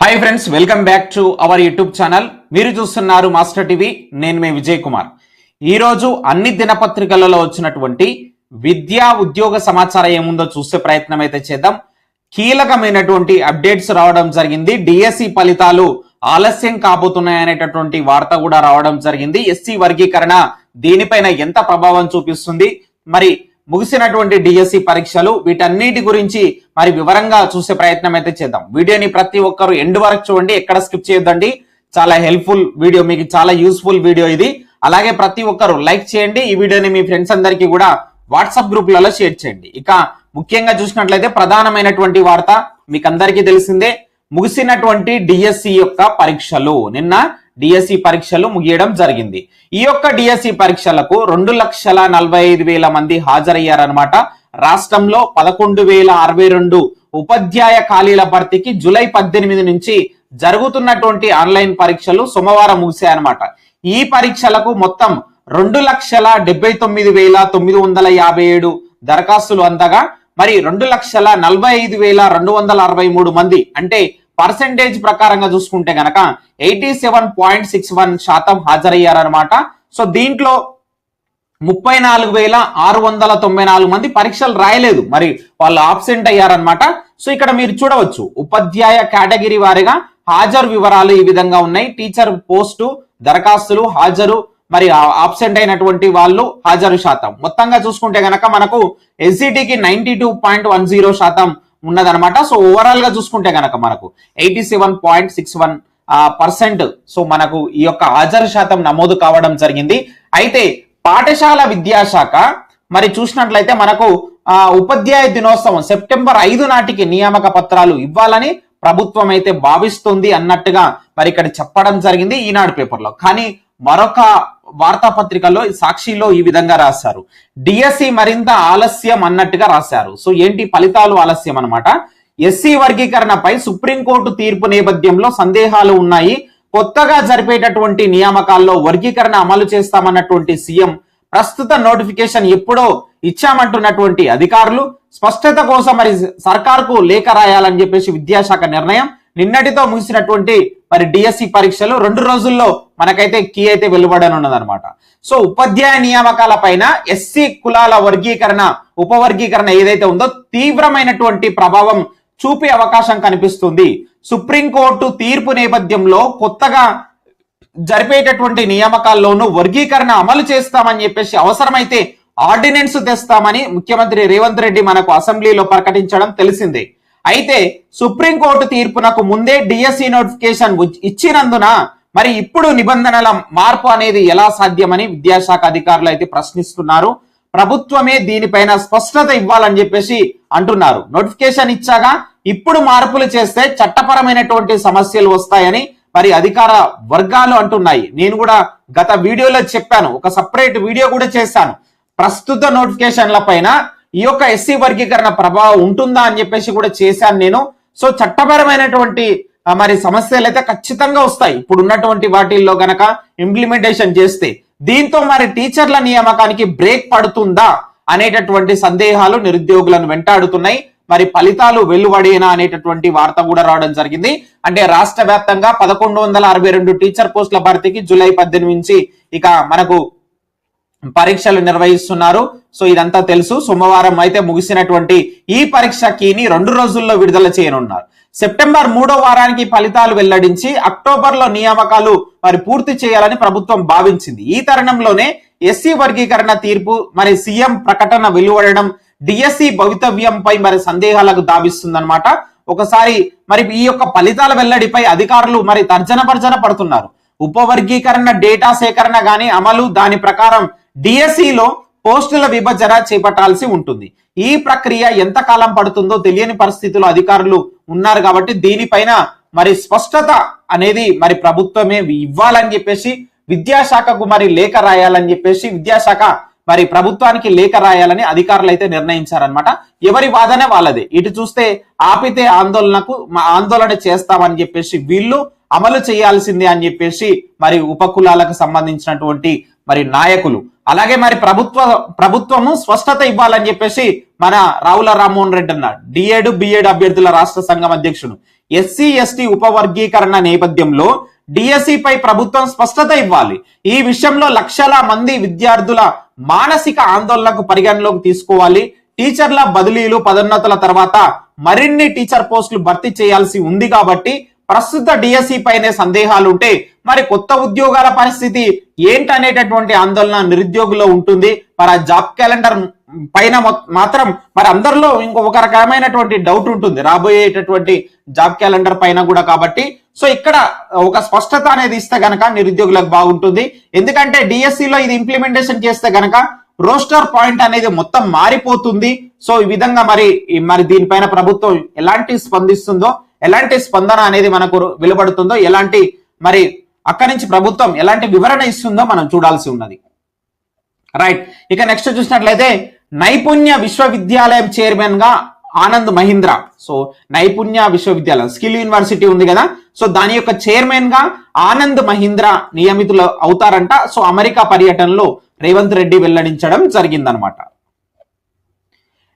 Hi friends welcome back to our YouTube channel మీరు చూస్తున్నారు master TV నేను మీ విజయ్ కుమార్. ఈరోజు అన్ని దినపత్రికలలో వచ్చినటువంటి విద్యా ఉద్యోగ సమాచారం ఏముందో చూసే ప్రయత్నం అయితే చేద్దాం. కీలకమైనటువంటి అప్డేట్స్ రావడం జరిగింది. డిఎస్సి ఫలితాలు ఆలస్యం కాబోతున్నాయనేటటువంటి వార్త కూడా రావడం జరిగింది. ఎస్సీ వర్గీకరణ దీనిపైన ఎంత ప్రభావం చూపిస్తుంది? మరి ముగిసినటువంటి డిఎస్సి పరీక్షలు వీటన్నిటి గురించి మరి వివరంగా చూసే ప్రయత్నం అయితే చేద్దాం. వీడియోని ప్రతి ఒక్కరు ఎండ్ వరకు చూడండి ఎక్కడ స్కిప్ చేయొద్దండి. చాలా హెల్ప్ఫుల్ వీడియో మీకు చాలా యూస్ఫుల్ వీడియో ఇది. అలాగే ప్రతి ఒక్కరు లైక్ చేయండి ఈ వీడియోని మీ ఫ్రెండ్స్ అందరికీ కూడా వాట్సాప్ గ్రూప్లలో షేర్ చేయండి. ఇక ముఖ్యంగా చూసినట్లయితే ప్రధానమైనటువంటి వార్త మీకు అందరికీ తెలిసిందే ముగిసినటువంటి డిఎస్సి యొక్క పరీక్షలు. నిన్న డిఎస్సి పరీక్షలు ముగియడం జరిగింది. ఈ యొక్క డిఎస్సి పరీక్షలకు రెండు లక్షల నలభై ఐదు వేల మంది హాజరయ్యారనమాట రాష్ట్రంలో పదకొండు వేల అరవై రెండు ఉపాధ్యాయ ఖాళీల భర్తీకి జూలై పద్దెనిమిది నుంచి జరుగుతున్నటువంటి ఆన్లైన్ పరీక్షలు సోమవారం ముగిశాయన్నమాట. ఈ పరీక్షలకు మొత్తం రెండు లక్షల డెబ్బై తొమ్మిది వేల తొమ్మిది వందల యాభై ఏడు దరఖాస్తులు అందగా మరి రెండు లక్షల నలభై ఐదు వేల రెండు వందల అరవై మూడు మంది అంటే పర్సెంటేజ్ ప్రకారంగా చూసుకుంటే గనక eighty seven point six one శాతం హాజరయ్యారనమాట సో దీంట్లో ముప్పై నాలుగు వేల ఆరు వందల తొంభై నాలుగు మంది పరీక్షలు రాయలేదు. మరి వాళ్ళు ఆబ్సెంట్ అయ్యారనమాట సో ఇక్కడ మీరు చూడవచ్చు ఉపాధ్యాయ కేటగిరీ వారిగా హాజరు వివరాలు ఈ విధంగా ఉన్నాయి. టీచర్ పోస్టు దరఖాస్తులు హాజరు మరి ఆబ్సెంట్ అయినటువంటి వాళ్ళు హాజరు శాతం. మొత్తంగా చూసుకుంటే గనక మనకు ఎస్సిటికి ninety two point one zero శాతం ఉన్నదనమాట సో ఓవరాల్గా చూసుకుంటే కనుక మనకు eighty seven point six one percent so మనకు ఈ యొక్క హాజరు శాతం నమోదు కావడం జరిగింది. అయితే పాఠశాల విద్యాశాఖ మరి చూసినట్లయితే మనకు ఆ ఉపాధ్యాయ దినోత్సవం సెప్టెంబర్ ఐదు నాటికి నియామక పత్రాలు ఇవ్వాలని ప్రభుత్వం అయితే భావిస్తుంది అన్నట్టుగా మరి ఇక్కడ చెప్పడం జరిగింది ఈనాడు పేపర్లో. కానీ మరొక వార్తాపత్రికలో సాక్షిలో ఈ విధంగా రాశారు. డిఎస్సి మరింత ఆలస్యం అన్నట్టుగా రాశారు. సో ఏంటి? ఫలితాలు ఆలస్యం అన్నమాట. ఎస్సీ వర్గీకరణపై సుప్రీంకోర్టు తీర్పు నేపథ్యంలో సందేహాలు ఉన్నాయి. కొత్తగా జరిపేటటువంటి నియామకాల్లో వర్గీకరణ అమలు చేస్తామన్నటువంటి సీఎం ప్రస్తుత నోటిఫికేషన్ ఎప్పుడో ఇచ్చామంటున్నటువంటి అధికారులు స్పష్టత కోసం మరి సర్కార్కు లేఖ రాయాలని చెప్పేసి విద్యాశాఖ నిర్ణయం నిన్నటితో ముగిసినటువంటి మరి డిఎస్సి పరీక్షలు రెండు రోజుల్లో మనకైతే కీ అయితే వెలువడనున్నదన్నమాట. సో ఉపాధ్యాయ నియామకాల పైన ఎస్సీ కులాల వర్గీకరణ ఉపవర్గీకరణ ఏదైతే ఉందో తీవ్రమైనటువంటి ప్రభావం చూపే అవకాశం కనిపిస్తుంది. సుప్రీంకోర్టు తీర్పు నేపథ్యంలో కొత్తగా జరిపేటటువంటి నియామకాల్లోనూ వర్గీకరణ అమలు చేస్తామని చెప్పేసి అవసరమైతే ఆర్డినెన్స్ తెస్తామని ముఖ్యమంత్రి రేవంత్ రెడ్డి మనకు అసెంబ్లీలో ప్రకటించడం తెలిసిందే. అయితే సుప్రీంకోర్టు తీర్పునకు ముందే డిఎస్సి నోటిఫికేషన్ ఇచ్చినందున మరి ఇప్పుడు నిబంధనల మార్పు అనేది ఎలా సాధ్యమని విద్యాశాఖ అధికారులు అయితే ప్రశ్నిస్తున్నారు. ప్రభుత్వమే దీనిపైన స్పష్టత ఇవ్వాలని చెప్పేసి అంటున్నారు. నోటిఫికేషన్ ఇచ్చాక ఇప్పుడు మార్పులు చేస్తే చట్టపరమైనటువంటి సమస్యలు వస్తాయని మరి అధికార వర్గాలు అంటున్నాయి. నేను కూడా గత వీడియోలో చెప్పాను ఒక సపరేట్ వీడియో కూడా చేశాను. ప్రస్తుత నోటిఫికేషన్ల పైన ఈ యొక్క ఎస్సీ వర్గీకరణ ప్రభావం ఉంటుందా అని చెప్పేసి కూడా చేశాను నేను. సో చట్టపరమైనటువంటి మరి సమస్యలు అయితే ఖచ్చితంగా వస్తాయి. ఇప్పుడు ఉన్నటువంటి వాటిల్లో గనక ఇంప్లిమెంటేషన్ చేస్తే దీంతో మరి టీచర్ల నియామకానికి బ్రేక్ పడుతుందా అనేటటువంటి సందేహాలు నిరుద్యోగులను వెంటాడుతున్నాయి. మరి ఫలితాలు వెలువడేనా అనేటటువంటి వార్త కూడా రావడం జరిగింది. అంటే రాష్ట్ర వ్యాప్తంగా పదకొండు వందల అరవై రెండు టీచర్ పోస్టుల భర్తీకి జూలై పద్దెనిమిది నుంచి ఇక మనకు పరీక్షలు నిర్వహిస్తున్నారు. సో ఇదంతా తెలుసు. సోమవారం అయితే ముగిసినటువంటి ఈ పరీక్ష కీని రెండు రోజుల్లో విడుదల చేయనున్నారు. సెప్టెంబర్ మూడో వారానికి ఫలితాలు వెల్లడించి అక్టోబర్లో నియామకాలు మరి పూర్తి చేయాలని ప్రభుత్వం భావించింది. ఈ తరుణంలోనే ఎస్సీ వర్గీకరణ తీర్పు మరి సీఎం ప్రకటన వెలువడడం డిఎస్సి భవితవ్యంపై మరి సందేహాలకు దావిస్తుందన్నమాట. ఒకసారి మరి ఈ యొక్క ఫలితాల వెల్లడిపై అధికారులు మరి తర్జన భర్జన పడుతున్నారు. ఉపవర్గీకరణ డేటా సేకరణ గాని అమలు దాని ప్రకారం డిఎస్సిలో పోస్టుల విభజన చేపట్టాల్సి ఉంటుంది. ఈ ప్రక్రియ ఎంత కాలం పడుతుందో తెలియని పరిస్థితులు అధికారులు ఉన్నారు కాబట్టి దీనిపైన మరి స్పష్టత అనేది మరి ప్రభుత్వమే ఇవ్వాలని చెప్పేసి విద్యాశాఖకు మరి లేఖ రాయాలని చెప్పేసి విద్యాశాఖ మరి ప్రభుత్వానికి లేఖ రాయాలని అధికారులు అయితే నిర్ణయించారనమాట ఎవరి వాదన వాళ్ళది. ఇటు చూస్తే ఆపితే ఆందోళనకు మా ఆందోళన చేస్తామని చెప్పేసి వీళ్ళు అమలు చేయాల్సిందే అని చెప్పేసి మరి ఉపకులాలకు సంబంధించినటువంటి మరి నాయకులు. అలాగే మరి ప్రభుత్వ ప్రభుత్వము స్పష్టత ఇవ్వాలని చెప్పేసి మన రావుల రామ్మోహన్ రెడ్డి అన్నాడు. డిఏడు బిఎడ్ అభ్యర్థుల రాష్ట్ర సంఘం అధ్యక్షుడు. ఎస్సీ ఎస్టీ ఉపవర్గీకరణ నేపథ్యంలో డిఎస్సి పై ప్రభుత్వం స్పష్టత ఇవ్వాలి. ఈ విషయంలో లక్షల మంది విద్యార్థుల మానసిక ఆందోళనకు పరిగణలోకి తీసుకోవాలి. టీచర్ల బదిలీలు పదోన్నతుల తర్వాత మరిన్ని టీచర్ పోస్టులు భర్తీ చేయాల్సి ఉంది కాబట్టి ప్రస్తుత డిఎస్సి పైనే సందేహాలు ఉంటే మరి కొత్త ఉద్యోగాల పరిస్థితి ఏంటనేటటువంటి ఆందోళన నిరుద్యోగుల్లో ఉంటుంది. మరి ఆ జాబ్ క్యాలెండర్ పైన మాత్రం మరి అందరిలో ఇంకొక రకమైనటువంటి డౌట్ ఉంటుంది. రాబోయేటటువంటి జాబ్ క్యాలెండర్ పైన కూడా కాబట్టి. సో ఇక్కడ ఒక స్పష్టత అనేది ఇస్తే గనక నిరుద్యోగులకు బాగుంటుంది. ఎందుకంటే డిఎస్సిలో ఇది ఇంప్లిమెంటేషన్ చేస్తే గనక రోస్టర్ పాయింట్ అనేది మొత్తం మారిపోతుంది. సో ఈ విధంగా మరి మరి దీనిపైన ప్రభుత్వం ఎలాంటి స్పందిస్తుందో ఎలాంటి స్పందన అనేది మనకు వెలువడుతుందో ఎలాంటి మరి అక్కడి నుంచి ప్రభుత్వం ఎలాంటి వివరణ ఇస్తుందో మనం చూడాల్సి ఉన్నది. రైట్ ఇక నెక్స్ట్ చూసినట్లయితే నైపుణ్య విశ్వవిద్యాలయం చైర్మన్గా ఆనంద్ మహీంద్ర. సో నైపుణ్య విశ్వవిద్యాలయం స్కిల్ యూనివర్సిటీ ఉంది కదా. సో దాని యొక్క చైర్మన్గా ఆనంద్ మహీంద్ర నియమితులు అవుతారంట. సో అమెరికా పర్యటనలో రేవంత్ రెడ్డి వెల్లడించడం జరిగిందనమాట.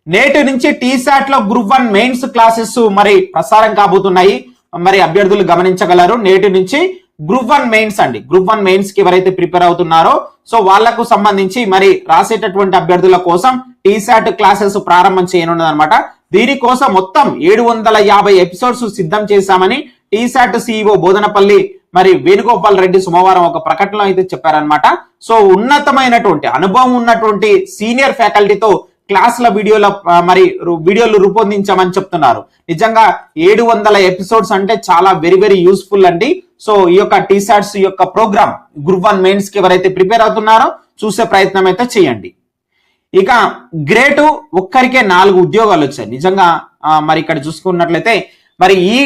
నేటి నుంచి టీశాట్లో గ్రూప్ వన్ మెయిన్స్ క్లాసెస్ మరి ప్రసారం కాబోతున్నాయి. మరి అభ్యర్థులు గమనించగలరు. నేటి నుంచి గ్రూప్ వన్ మెయిన్స్ అండి. గ్రూప్ వన్ మెయిన్స్కి ఎవరైతే ప్రిపేర్ అవుతున్నారో సో వాళ్ళకు సంబంధించి మరి రాసేటటువంటి అభ్యర్థుల కోసం టీశాట్ క్లాసెస్ ప్రారంభం చేయనున్నది అనమాట దీనికోసం మొత్తం ఏడు వందల యాభై ఎపిసోడ్స్ సిద్ధం చేశామని టీశాట్ సిఇఓ బోధనపల్లి మరి వేణుగోపాల్ రెడ్డి సోమవారం ఒక ప్రకటనలో అయితే చెప్పారనమాట సో ఉన్నతమైనటువంటి అనుభవం ఉన్నటువంటి సీనియర్ ఫ్యాకల్టీతో క్లాసుల వీడియోల మరి వీడియోలు రూపొందించామని చెప్తున్నారు. నిజంగా ఏడు వందల ఎపిసోడ్స్ అంటే చాలా వెరీ వెరీ యూస్ఫుల్ అండి. సో ఈ యొక్క టీసాట్స్ యొక్క ప్రోగ్రామ్ గ్రూప్ వన్ మెయిన్స్కి ఎవరైతే ప్రిపేర్ అవుతున్నారో చూసే ప్రయత్నం అయితే చేయండి. ఇక గ్రేటు ఒక్కరికే నాలుగు ఉద్యోగాలు వచ్చాయి. నిజంగా మరి ఇక్కడ చూసుకున్నట్లయితే మరి ఈ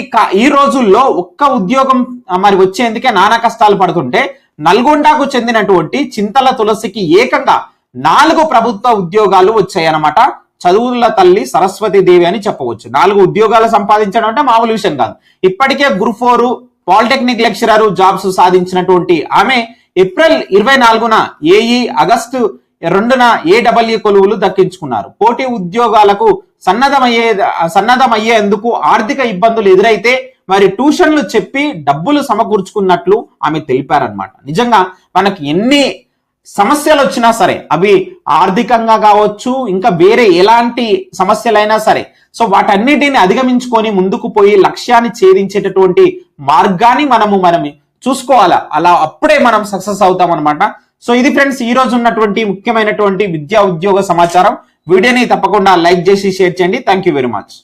ఈ రోజుల్లో ఒక్క ఉద్యోగం మరి వచ్చేందుకే నానా కష్టాలు పడుతుంటే నల్గొండకు చెందినటువంటి చింతల తులసికి ఏకంగా నాలుగు ప్రభుత్వ ఉద్యోగాలు వచ్చాయన్నమాట. చదువుల తల్లి సరస్వతి దేవి అని చెప్పవచ్చు. నాలుగు ఉద్యోగాలు సంపాదించడం అంటే మామూలు విషయం కాదు. ఇప్పటికే group four polytechnic lecturer jobs సాధించినటువంటి ఆమె ఏప్రిల్ ఇరవై నాలుగున ఏఈ ఆగస్టు రెండున ఏడబ్ల్యూ కొలువులు దక్కించుకున్నారు. పోటీ ఉద్యోగాలకు సన్నద్ధమయ్యే సన్నద్ధమయ్యేందుకు ఆర్థిక ఇబ్బందులు ఎదురైతే మరి ట్యూషన్లు చెప్పి డబ్బులు సమకూర్చుకున్నట్లు ఆమె తెలిపారనమాట నిజంగా మనకి ఎన్ని సమస్యలు వచ్చినా సరే అవి ఆర్థికంగా కావచ్చు ఇంకా వేరే ఎలాంటి సమస్యలైనా సరే. సో వాటన్నిటిని అధిగమించుకొని ముందుకు పోయి లక్ష్యాన్ని ఛేదించేటటువంటి మార్గాన్ని మనము మనం చూసుకోవాలా? అలా అప్పుడే మనం సక్సెస్ అవుతాం అనమాట సో ఇది ఫ్రెండ్స్ ఈ రోజు ఉన్నటువంటి ముఖ్యమైనటువంటి విద్యా ఉద్యోగ సమాచారం. వీడియోని తప్పకుండా లైక్ చేసి షేర్ చేయండి. Thank you very much.